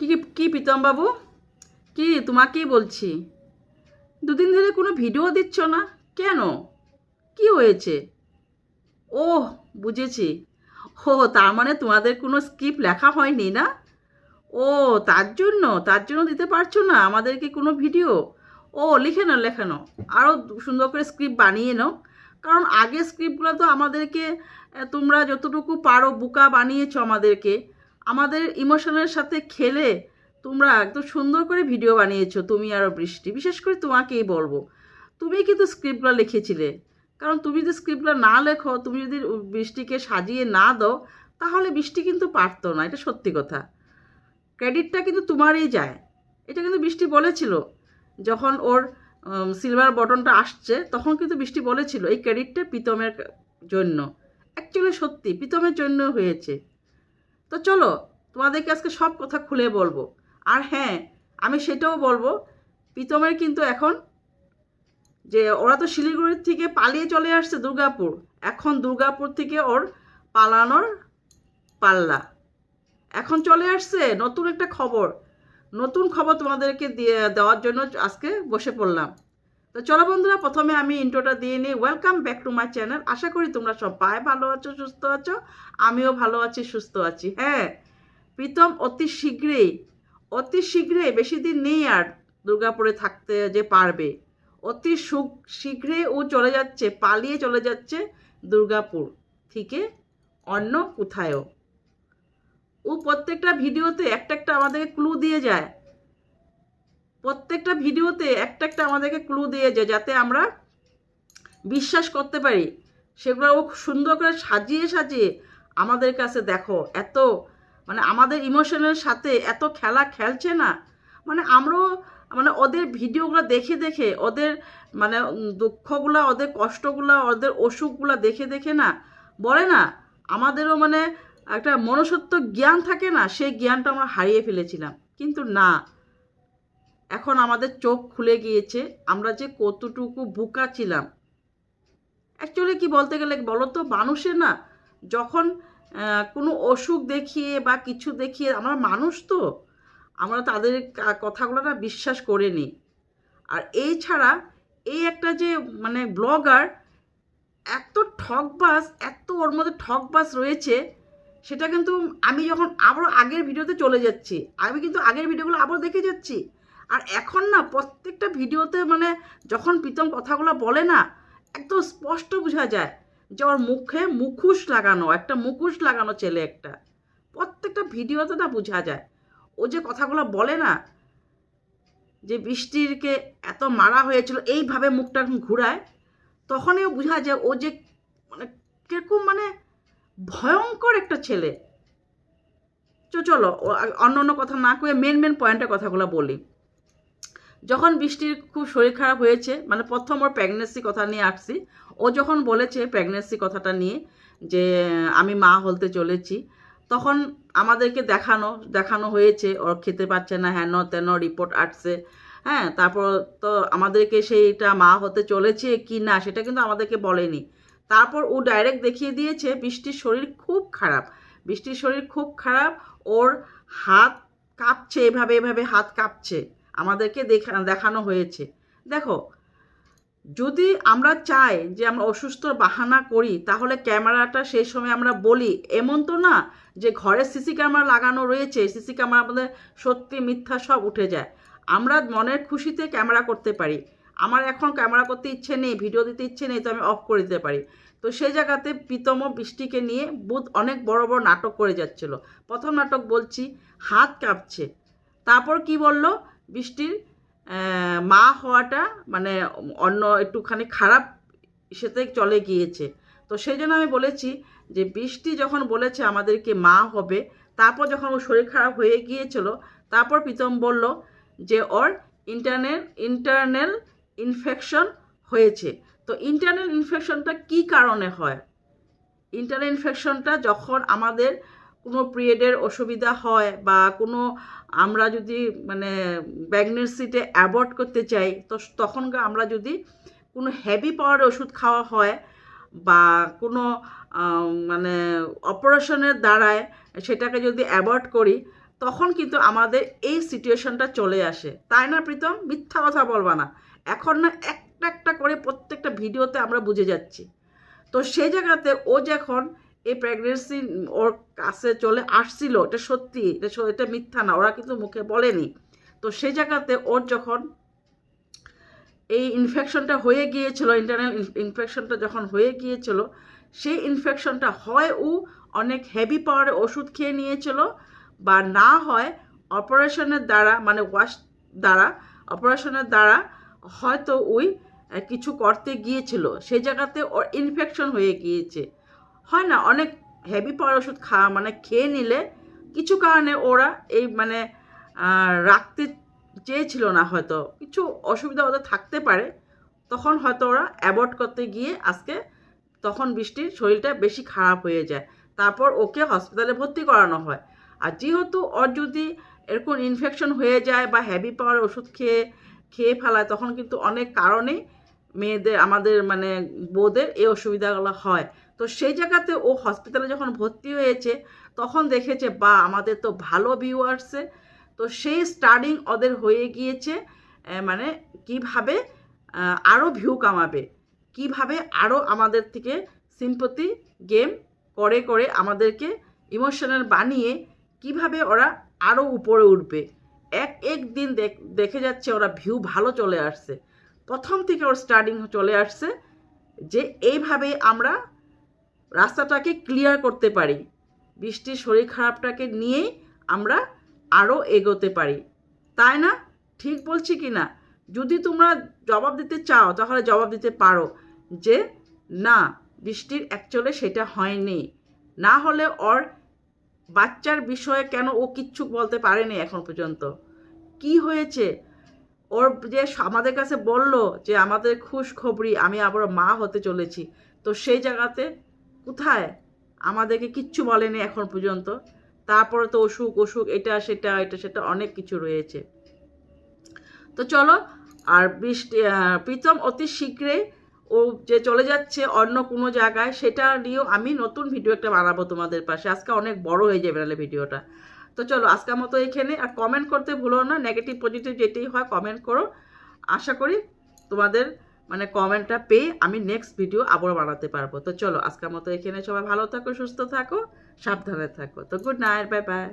কি কি কি প্রীতম বাবু কি, তোমাকেই বলছি। দুদিন ধরে কোনো ভিডিও দিচ্ছ না? কেন? কি হয়েছে? ও বুঝেছি। ও, তার মানে তোমাদের কোনো স্ক্রিপ্ট লেখা হয়নি না? ও, তার জন্য তার জন্য দিতে পারছ না আমাদেরকে কোনো ভিডিও? ও, লিখে নাও, লেখে নাও। আরও সুন্দর করে স্ক্রিপ্ট বানিয়ে নাও। কারণ আগের স্ক্রিপ্টগুলো তো আমাদেরকে তোমরা যতটুকু পারো বুকা বানিয়েছো আমাদেরকে। আমাদের ইমোশনের সাথে খেলে তোমরা একদম সুন্দর করে ভিডিও বানিয়েছো, তুমি আরও বৃষ্টি। বিশেষ করে তোমাকেই বলব তুমি কিন্তু স্ক্রিপ্টগুলো লিখেছিলে। কারণ তুমি যদি স্ক্রিপ্টগুলো না লেখো, তুমি যদি বৃষ্টিকে সাজিয়ে না দাও, তাহলে বৃষ্টি কিন্তু পারতো না, এটা সত্যি কথা। ক্রেডিটটা কিন্তু তোমারই যায়। এটা কিন্তু বৃষ্টি বলেছিল। যখন ওর সিলভার বটনটা আসছে, তখন কিন্তু বৃষ্টি বলেছিল, এই ক্রেডিটটা প্রীতমের জন্য। অ্যাকচুয়ালি সত্যি, প্রীতমের জন্য হয়েছে। তো চলো, তোমাদেরকে আজকে সব কথা খুলে বলব। আর হ্যাঁ আমি সেটাও বলব, প্রীতমের কিন্তু এখন যে ওরা তো শিলিগুড়ির থেকে পালিয়ে চলে আসছে দুর্গাপুর, এখন দুর্গাপুর থেকে ওর পালানোর পাল্লা। এখন চলে আসছে নতুন একটা খবর। নতুন খবর তোমাদেরকে দিয়ে দেওয়ার জন্য আজকে বসে পড়লাম। তো চলো বন্ধুরা, প্রথমে আমি ইন্ট্রোটা দিয়ে নিই। Welcome back to my channel আশা করি তোমরা সবাই ভালো আছো, সুস্থ আছো। আমিও ভালো আছি, সুস্থ আছি। হ্যাঁ প্রীতম, অতি শীঘ্রই অতি শীঘ্রই, বেশি দিন নেই আর দুর্গাপুরে থাকতে যে পারবে। অতি সুখ, শীঘ্রই ও চলে যাচ্ছে, পালিয়ে চলে যাচ্ছে দুর্গাপুর। থেকে অন্য কোথায়ও। ও প্রত্যেকটা ভিডিওতে একটা একটা আমাদেরকে ক্লু দিয়ে যায়। প্রত্যেকটা ভিডিওতে একটা একটা আমাদেরকে ক্লু দিয়ে যায়, যাতে আমরা বিশ্বাস করতে পারি। সেগুলো ও সুন্দর করে সাজিয়ে সাজিয়ে আমাদের কাছে দেখো, এত মানে আমাদের ইমোশনের সাথে এত খেলা খেলছে না। মানে আমরাও মানে ওদের ভিডিওগুলো দেখে দেখে, ওদের মানে দুঃখগুলা, ওদের কষ্টগুলা, ওদের অসুখগুলা দেখে দেখে না, বলে না, আমাদেরও মানে একটা মনসত্ব জ্ঞান থাকে না, সেই জ্ঞানটা আমরা হারিয়ে ফেলেছিলাম। কিন্তু না এখন আমাদের চোখ খুলে গিয়েছে, আমরা যে কতটুকু বোকা ছিলাম। অ্যাকচুয়ালি কি বলতে গেলে বলো তো মানুষের না, যখন কোনো অসুখ দেখিয়ে বা কিছু দেখিয়ে, আমরা মানুষ তো, আমরা তাদের কথাগুলো না বিশ্বাস করে নিই আর এই ছাড়া এই একটা যে মানে ব্লগার এত ঠকবাজ, এত ওর মধ্যে ঠকবাজ রয়েছে, সেটা কিন্তু আমি যখন আবার আগের ভিডিওতে চলে যাচ্ছি, আমি কিন্তু আগের ভিডিওগুলো আবার দেখে যাচ্ছি। আর এখন না প্রত্যেকটা ভিডিওতে মানে যখন প্রীতম কথাগুলো বলে না, একদম স্পষ্ট বোঝা যায় যে ওর মুখে মুখোশ লাগানো, একটা মুখোশ লাগানো ছেলে একটা। প্রত্যেকটা ভিডিওতে না বোঝা যায়। ও যে কথাগুলো বলে না, যে বৃষ্টিরকে এত মারা হয়েছিল, এইভাবে মুখটা ঘুরায়, তখনই বোঝা যায় ও যে মানে কীরকম মানে ভয়ঙ্কর একটা ছেলে। চলো অন্য অন্য কথা না কয়ে মেন মেন পয়েন্টের কথাগুলো বলি। যখন বৃষ্টির খুব শরীর খারাপ হয়েছে মানে প্রথম ওর প্রেগনেন্সি কথা নিয়ে আসছি, ও যখন বলেছে প্রেগনেন্সি কথাটা নিয়ে যে, আমি মা হলতে চলেছি, তখন আমাদেরকে দেখানো দেখানো হয়েছে, ওর খেতে পারছে না, হেন তেন রিপোর্ট আসছে হ্যাঁ তারপর তো আমাদেরকে সেইটা মা হতে চলেছে কি না সেটা কিন্তু আমাদেরকে বলেনি। তারপর ও ডাইরেক্ট দেখিয়ে দিয়েছে বৃষ্টির শরীর খুব খারাপ, বৃষ্টির শরীর খুব খারাপ, ওর হাত কাঁপছে, এভাবে এভাবে হাত কাঁপছে। আমাদেরকে দেখানো হয়েছে। দেখো, যদি আমরা চাই যে আমরা অসুস্থ বাহানা করি, তাহলে ক্যামেরাটা সেই সময় আমরা বলি, এমন তো না যে ঘরে সিসি ক্যামেরা লাগানো রয়েছে, সিসি ক্যামেরা আমাদের সত্যি মিথ্যা সব উঠে যায়। আমরা মনের খুশিতে ক্যামেরা করতে পারি। আমার এখন ক্যামেরা করতে ইচ্ছে নেই, ভিডিও দিতে ইচ্ছে নেই, তো আমি অফ করে দিতে পারি। তো সেই জায়গাতে প্রীতম বৃষ্টিকে নিয়ে বুধ অনেক বড় বড় নাটক করে যাচ্ছিল। প্রথম নাটক বলছি, হাত কাঁপছে। তারপর কি বলল? বৃষ্টির মা হওয়াটা মানে অন্য একটুখানি খারাপ সেতে চলে গিয়েছে। তো সেই জন্য আমি বলেছি যে বৃষ্টি যখন বলেছে আমাদেরকে মা হবে, তারপর যখন ওর শরীর খারাপ হয়ে গিয়েছিল, তারপর প্রীতম বলল যে ওর ইন্টারনেল ইন্টারনাল ইনফেকশন হয়েছে। তো ইন্টারনাল ইনফেকশনটা কি কারণে হয়? ইন্টারনাল ইনফেকশনটা যখন আমাদের কোনো পিরিয়ডের অসুবিধা হয় বা কোনো আমরা যদি মানে প্রেগনেন্সিতে অ্যাভয়েড করতে চাই, তো তখন আমরা যদি কোনো হেভি পাওয়ার ওষুধ খাওয়া হয় বা কোনো মানে অপারেশনের দ্বারায় সেটাকে যদি অ্যাভয়েড করি, তখন কিন্তু আমাদের এই সিচুয়েশনটা চলে আসে। তাই না প্রীতম? মিথ্যা কথা বলবা না। এখন না একটা একটা করে প্রত্যেকটা ভিডিওতে আমরা বুঝে যাচ্ছি। তো সেই জায়গাতে ও যখন এই প্রেগনেন্সি ওর কাছে চলে আসছিল, এটা সত্যি, এটা এটা মিথ্যা না, ওরা কিন্তু মুখে বলেনি। তো সেই জায়গাতে ওর যখন এই ইনফেকশনটা হয়ে গিয়েছিল ইন্টারনাল ইনফেকশনটা যখন হয়ে গিয়েছিল, সেই ইনফেকশনটা হয় ও অনেক হেভি পাওয়ারে ওষুধ খেয়ে নিয়েছিল, বা না হয় অপারেশনের দ্বারা মানে ওয়াশ দ্বারা অপারেশনের দ্বারা হয়তো ওই কিছু করতে গিয়েছিল। সেই জায়গাতে ওর ইনফেকশন হয়ে গিয়েছে। হয় না, অনেক হেভি পাওয়ার ওষুধ খাওয়া মানে খেয়ে নিলে কিছু কারণে ওরা এই মানে রাখতে চেয়েছিল না হয়তো। কিছু অসুবিধা ওদের থাকতে পারে, তখন হয়তো ওরা অ্যাভয়েড করতে গিয়ে আজকে তখন বৃষ্টির শরীরটা বেশি খারাপ হয়ে যায়। তারপর ওকে হসপিটালে ভর্তি করানো হয়। আর যেহেতু ওর যদি এরকম ইনফেকশন হয়ে যায় বা হ্যাভি পাওয়ার ওষুধ খেয়ে খেয়ে ফেলায়, তখন কিন্তু অনেক কারণেই মেয়েদের, আমাদের মানে বউদের এই অসুবিধাগুলো হয়। তো সেই জায়গাতে ও হসপিটালে যখন ভর্তি হয়েছে, তখন দেখেছে, বা, আমাদের তো ভালো ভিউ আসছে তো সেই স্টার্টিং ওদের হয়ে গিয়েছে মানে কীভাবে আরও ভিউ কামাবে, কীভাবে আরও আমাদের থেকে সিম্পতি গেম করে করে আমাদেরকে ইমোশনাল বানিয়ে কীভাবে ওরা আরও উপরে উঠবে। এক এক দিন দেখ- যাচ্ছে ওরা ভিউ ভালো চলে আসছে। প্রথম থেকে ওর স্টার্টিং চলে আসছে যে এইভাবে আমরা রাস্তাটাকে ক্লিয়ার করতে পারি। বৃষ্টির শরীর খারাপটাকে নিয়েই আমরা আরও এগোতে পারি। তাই না? ঠিক বলছি কি না? যদি তোমরা জবাব দিতে চাও, তাহলে জবাব দিতে পারো যে, না, বৃষ্টির অ্যাকচুয়ালি সেটা হয়নি। না হলে ওর বাচ্চার বিষয়ে কেন ও কিচ্ছু বলতে পারেনি এখন পর্যন্ত? কি হয়েছে? ওর যে আমাদের কাছে বলল যে, আমাদের খুশ খবরি আমি আবার মা হতে চলেছি। তো সেই জায়গাতে কোথায়? আমাদেরকে কিচ্ছু বলেনি এখন পর্যন্ত। তারপরে তো অসুখ অসুখ, এটা, সেটা এটা, সেটা অনেক কিছু রয়েছে। তো চলো, আর বৃষ্টি প্রীতম অতি শীঘ্রই ও যে চলে যাচ্ছে অন্য কোনো জায়গায়, সেটা নিয়েও আমি নতুন ভিডিও একটা বানাবো তোমাদের পাশে। আজকে অনেক বড় হয়ে যাবে নাহলে ভিডিওটা। তো চলো, আজকের মতো এখানে, আর কমেন্ট করতে ভুলো না নেগেটিভ পজিটিভ যেটাই হয় কমেন্ট করো। আশা করি তোমাদের মানে কমেন্টটা পেয়ে আমি নেক্সট ভিডিও আবার বানাতে পারব। তো চলো, আজকের মতো এখানে সবাই ভালো থাকো, সুস্থ থাকো, সাবধানে থাকো। তো গুড নাইট বাই বাই